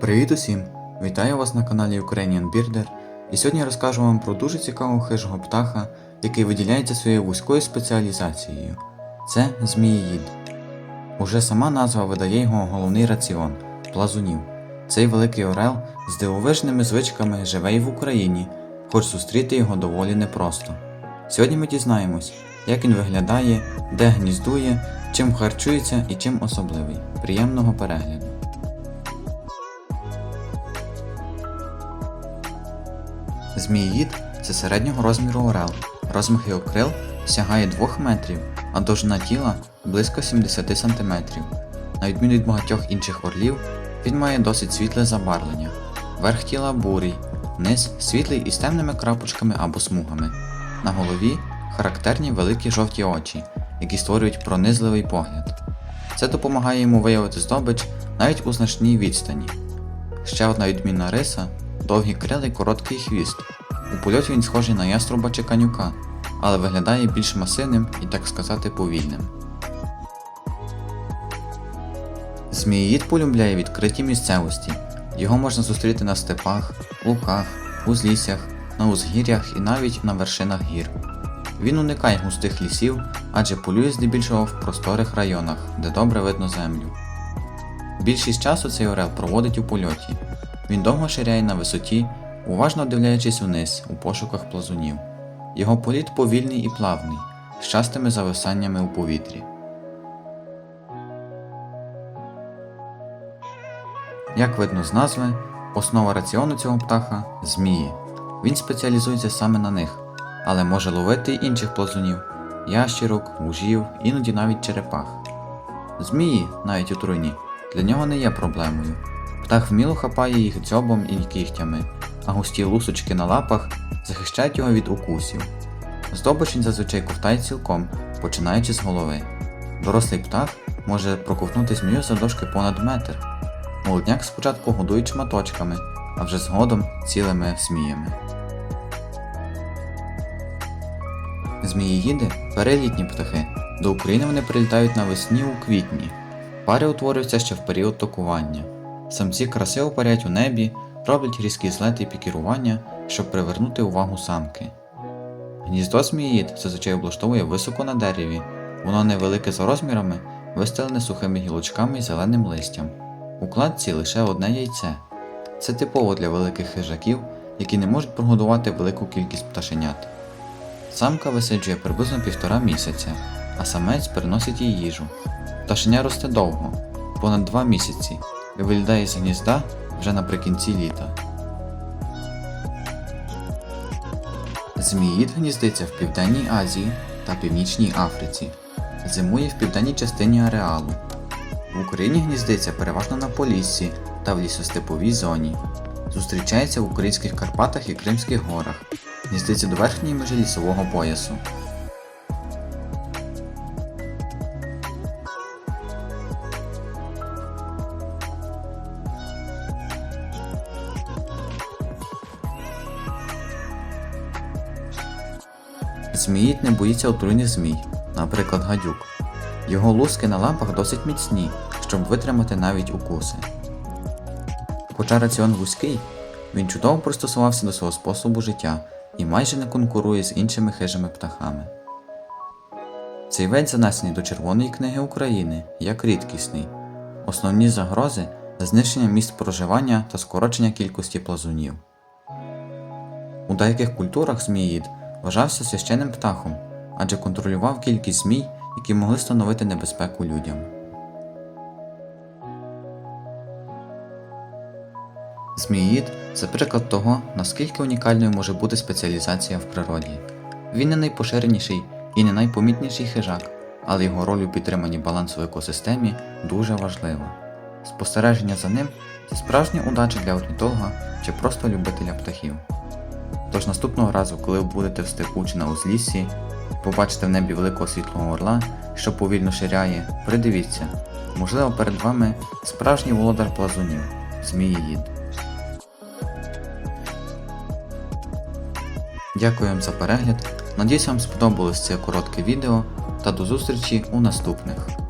Привіт усім! Вітаю вас на каналі Ukrainian Birder і сьогодні розкажу вам про дуже цікавого хижого птаха, який виділяється своєю вузькою спеціалізацією. Це зміїїд. Уже сама назва видає його головний раціон плазунів. Цей великий орел з дивовижними звичками живе і в Україні, хоч зустріти його доволі непросто. Сьогодні ми дізнаємось, як він виглядає, де гніздує, чим харчується і чим особливий. Приємного перегляду! Зміїд це середнього розміру орел. Розмах його крил сягає 2 метрів, а довжина тіла близько 70 см. На відміну від багатьох інших орлів, він має досить світле забарвлення. Верх тіла бурий, низ світлий із темними крапочками або смугами. На голові характерні великі жовті очі, які створюють пронизливий погляд. Це допомагає йому виявити здобич навіть у значній відстані. Ще одна відмінна риса довгі крила й короткий хвіст. У польоті він схожий на яструба чи канюка, але виглядає більш масивним і, так сказати, повільним. Зміїд полюбляє відкриті місцевості. Його можна зустріти на степах, луках, узліссях, на узгір'ях і навіть на вершинах гір. Він уникає густих лісів, адже полює здебільшого в просторих районах, де добре видно землю. Більшість часу цей орел проводить у польоті. Він довго ширяє на висоті, уважно дивляючись вниз у пошуках плазунів. Його політ повільний і плавний, з частими зависаннями у повітрі. Як видно з назви, основа раціону цього птаха змії. Він спеціалізується саме на них, але може ловити й інших плазунів, ящірок, мужів, іноді навіть черепах. Змії, навіть отруйні, для нього не є проблемою. Птах вміло хапає їх дзьобом і кігтями, а густі лусочки на лапах захищають його від укусів. Здобич він зазвичай ковтає цілком, починаючи з голови. Дорослий птах може проковтнути змію завдовжки понад метр. Молодняк спочатку годують шматочками, а вже згодом цілими зміями. Зміїїди перелітні птахи. До України вони прилітають навесні у квітні. Пари утворюються ще в період токування. Самці красиво парять у небі, роблять різкі злети і пікірування, щоб привернути увагу самки. Гніздо зміїд зазвичай облаштовує високо на дереві, воно невелике за розмірами, вистелене сухими гілочками і зеленим листям. У кладці лише одне яйце. Це типово для великих хижаків, які не можуть прогодувати велику кількість пташенят. Самка висиджує приблизно півтора місяця, а самець приносить їй їжу. Пташеня росте довго, понад два місяці, і вилітає з гнізда вже наприкінці літа. Зміїд гніздиться в Південній Азії та Північній Африці. Зимує в південній частині ареалу. В Україні гніздиться переважно на Поліссі та в лісостеповій зоні. Зустрічається в українських Карпатах і Кримських горах. Гніздиться до верхньої межі лісового поясу. Зміїд не боїться отруйних змій, наприклад, гадюк. Його луски на лапах досить міцні, щоб витримати навіть укуси. Хоча раціон вузький, він чудово пристосувався до свого способу життя і майже не конкурує з іншими хижими птахами. Цей вид занесений до Червоної книги України як рідкісний. Основні загрози знищення місць проживання та скорочення кількості плазунів. У деяких культурах зміїд вважався священним птахом, адже контролював кількість змій, які могли становити небезпеку людям. Зміїд це приклад того, наскільки унікальною може бути спеціалізація в природі. Він не найпоширеніший і не найпомітніший хижак, але його роль у підтриманні балансу в екосистемі дуже важлива. Спостереження за ним це справжня удача для орнітолога чи просто любителя птахів. Тож наступного разу, коли ви будете в степу чи на узліссі, побачите в небі великого світлого орла, що повільно ширяє, придивіться, можливо перед вами справжній володар плазунів, зміїїд. Дякую вам за перегляд. Надіюсь вам сподобалось це коротке відео та до зустрічі у наступних.